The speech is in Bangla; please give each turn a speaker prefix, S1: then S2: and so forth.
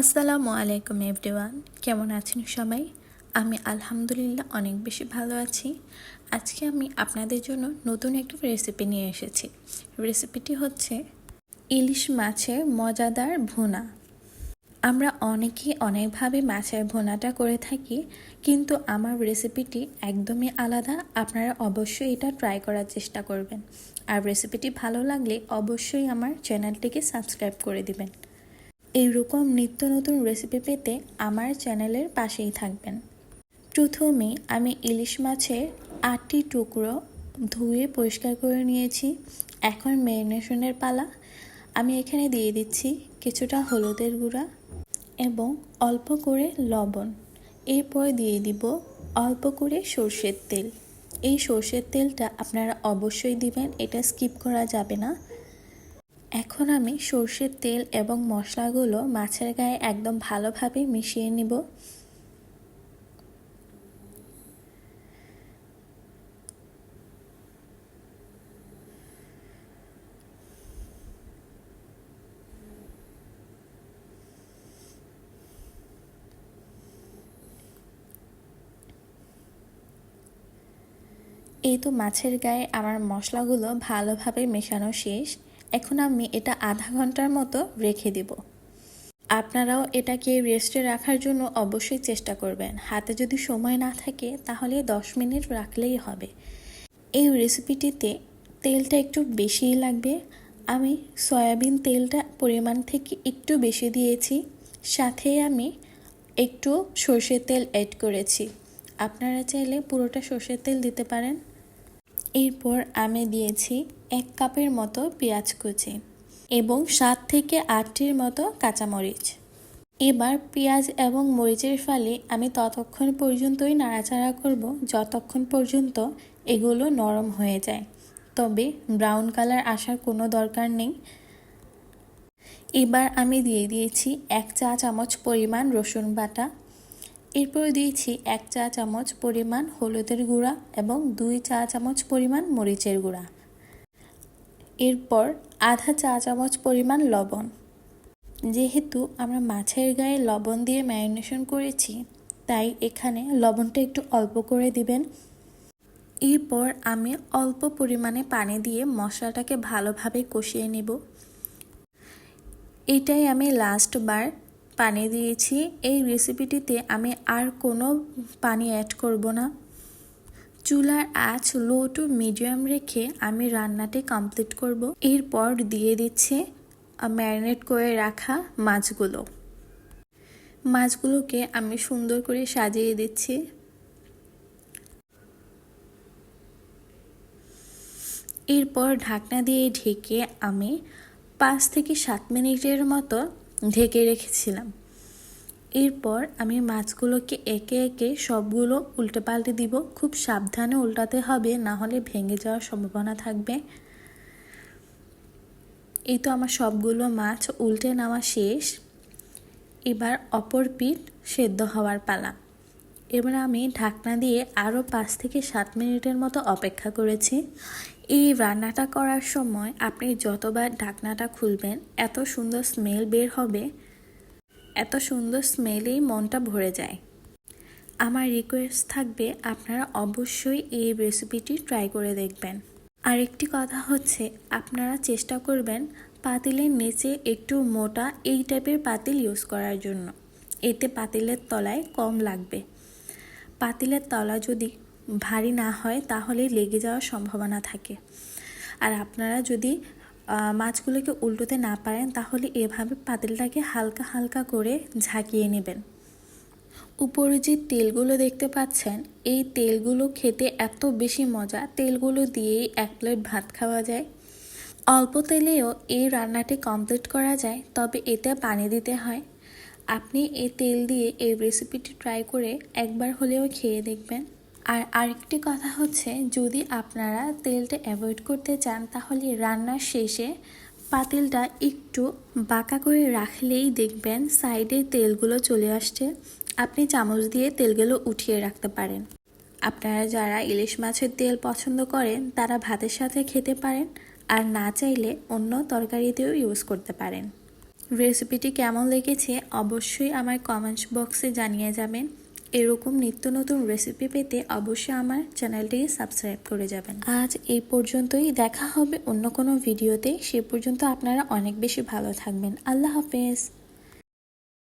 S1: আসসালামু আলাইকুম এভরিওয়ান, কেমন আছেন সবাই? আমি আলহামদুলিল্লাহ অনেক বেশি ভালো আছি। আজকে আমি আপনাদের জন্য নতুন একটা রেসিপি নিয়ে এসেছি। রেসিপিটি হচ্ছে ইলিশ মাছের মজাদার ভুনা। আমরা অনেকেই অনেকভাবে মাছের ভুনাটা করে থাকি, কিন্তু আমার রেসিপিটি একদমই আলাদা। আপনারা অবশ্যই এটা ট্রাই করার চেষ্টা করবেন। আর রেসিপিটি ভালো লাগলে অবশ্যই আমার চ্যানেলটিকে সাবস্ক্রাইব করে দিবেন। এইরকম নিত্য নতুন রেসিপি পেতে আমার চ্যানেলের পাশেই থাকবেন। প্রথমে আমি ইলিশ মাছের আটটি টুকরো ধুয়ে পরিষ্কার করে নিয়েছি। এখন ম্যারিনেশনের পালা। আমি এখানে দিয়ে দিচ্ছি কিছুটা হলুদের গুঁড়া এবং অল্প করে লবণ। এরপর দিয়ে দিব অল্প করে সর্ষের তেল। এই সর্ষের তেলটা আপনারা অবশ্যই দিবেন, এটা স্কিপ করা যাবে না। এখন আমি সর্ষের তেল এবং মশলাগুলো মাছের গায়ে একদম ভালোভাবে মিশিয়ে নিব। এই তো মাছের গায়ে আমার মশলাগুলো ভালোভাবে মেশানো শেষ। এখন আমি এটা আধা ঘণ্টার মতো রেখে দেব। আপনারাও এটাকে রেস্টে রাখার জন্য অবশ্যই চেষ্টা করবেন। হাতে যদি সময় না থাকে, তাহলে দশ মিনিট রাখলেই হবে। এই রেসিপিটিতে তেলটা একটু বেশিই লাগবে। আমি সয়াবিন তেলটা পরিমাণ থেকে একটু বেশি দিয়েছি। সাথে আমি একটু সর্ষের তেল অ্যাড করেছি। আপনারা চাইলে পুরোটা সর্ষের তেল দিতে পারেন। এরপর আমি দিয়েছি এক কাপের মতো পেঁয়াজ কুচি এবং সাত থেকে আটটির মতো কাঁচামরিচ। এবার পেঁয়াজ এবং মরিচের ফালে আমি ততক্ষণ পর্যন্তই নাড়াচাড়া করব যতক্ষণ পর্যন্ত এগুলো নরম হয়ে যায়। তবে ব্রাউন কালার আসার কোনো দরকার নেই। এবার আমি দিয়ে দিয়েছি এক চা চামচ পরিমাণ রসুন বাটা এরপর দিয়েছি এক চা চামচ পরিমাণ হলুদের গুঁড়া এবং দুই চা চামচ পরিমাণ মরিচের গুঁড়া। এরপর আধা চা চামচ পরিমাণ লবণ। যেহেতু আমরা মাছের গায়ে লবণ দিয়ে ম্যারিনেশন করেছি, তাই এখানে লবণটা একটু অল্প করে দিবেন। এরপর আমি অল্প পরিমাণে পানি দিয়ে মশলাটাকে ভালোভাবে কষিয়ে নেব। এটাই আমি লাস্ট বার পানি দিয়েছি। এই রেসিপিটিতে আমি আর কোনো পানি অ্যাড করব না। চুলার আঁচ লো টু মিডিয়াম রেখে আমি রান্নাটি কমপ্লিট করব। এরপর দিয়ে দিচ্ছে ম্যারিনেট করে রাখা মাছগুলো। মাছগুলোকে আমি সুন্দর করে সাজিয়ে দিচ্ছি। এরপর ঢাকনা দিয়ে ঢেকে আমি পাঁচ থেকে সাত মিনিটের মতো ঢেকে রেখেছিলাম। এরপর আমি মাছগুলোকে একে একে সবগুলো উল্টে পাল্টে দিব। খুব সাবধানে উল্টাতে হবে, না হলে ভেঙে যাওয়ার সম্ভাবনা থাকবে। এই তো আমার সবগুলো মাছ উল্টে নেওয়া শেষ। এবার অপর পিঠ সেদ্ধ হওয়ার পালা। এবার আমি ঢাকনা দিয়ে আরও পাঁচ থেকে সাত মিনিটের মতো অপেক্ষা করেছি। এই রান্নাটা করার সময় আপনি যতবার ঢাকনাটা খুলবেন, এত সুন্দর স্মেল বের হবে। এত সুন্দর স্মেলেই মনটা ভরে যায়। আমার রিকোয়েস্ট থাকবে, আপনারা অবশ্যই এই রেসিপিটি ট্রাই করে দেখবেন। আরেকটি কথা হচ্ছে, আপনারা চেষ্টা করবেন পাতিলের নিচে একটু মোটা এই টাইপের পাতিল ইউজ করার জন্য। এতে পাতিলের তলায় কম লাগবে। পাতিলের তলা যদি ভারী না হয়, তাহলে লেগে যাওয়ার সম্ভাবনা থাকে। আর আপনারা যদি মাছগুলোকে উল্টোতে না পারেন, তাহলে এভাবে পাতিলটাকে হালকা হালকা করে ঝাঁকিয়ে নেবেন। উপরে যে তেলগুলো দেখতে পাচ্ছেন, এই তেলগুলো খেতে এত বেশি মজা। তেলগুলো দিয়েই এক প্লেট ভাত খাওয়া যায়। অল্প তেলেও এই রান্নাটি কমপ্লিট করা যায়, তবে এতে পানি দিতে হয়। আপনি এই তেল দিয়ে এই রেসিপিটি ট্রাই করে একবার হলেও খেয়ে দেখবেন। আর আরেকটি কথা হচ্ছে, যদি আপনারা তেলটা অ্যাভয়েড করতে চান, তাহলে রান্নার শেষে পাতিলটা একটু বাঁকা করে রাখলেই দেখবেন সাইডে তেলগুলো চলে আসছে। আপনি চামচ দিয়ে তেলগুলো উঠিয়ে রাখতে পারেন। আপনারা যারা ইলিশ মাছের তেল পছন্দ করেন, তারা ভাতের সাথে খেতে পারেন। আর না চাইলে অন্য তরকারিতেও ইউজ করতে পারেন। রেসিপিটি কেমন লেগেছে অবশ্যই আমার কমেন্টস বক্সে জানিয়ে যাবেন। এরকম নিত্য নতুন রেসিপি পেতে অবশ্যই আমার চ্যানেলটি সাবস্ক্রাইব করে যাবেন। আজ এই পর্যন্তই, দেখা হবে অন্য কোনো ভিডিওতে সে পর্যন্ত আপনারা অনেক বেশি ভালো থাকবেন। আল্লাহ হাফেজ।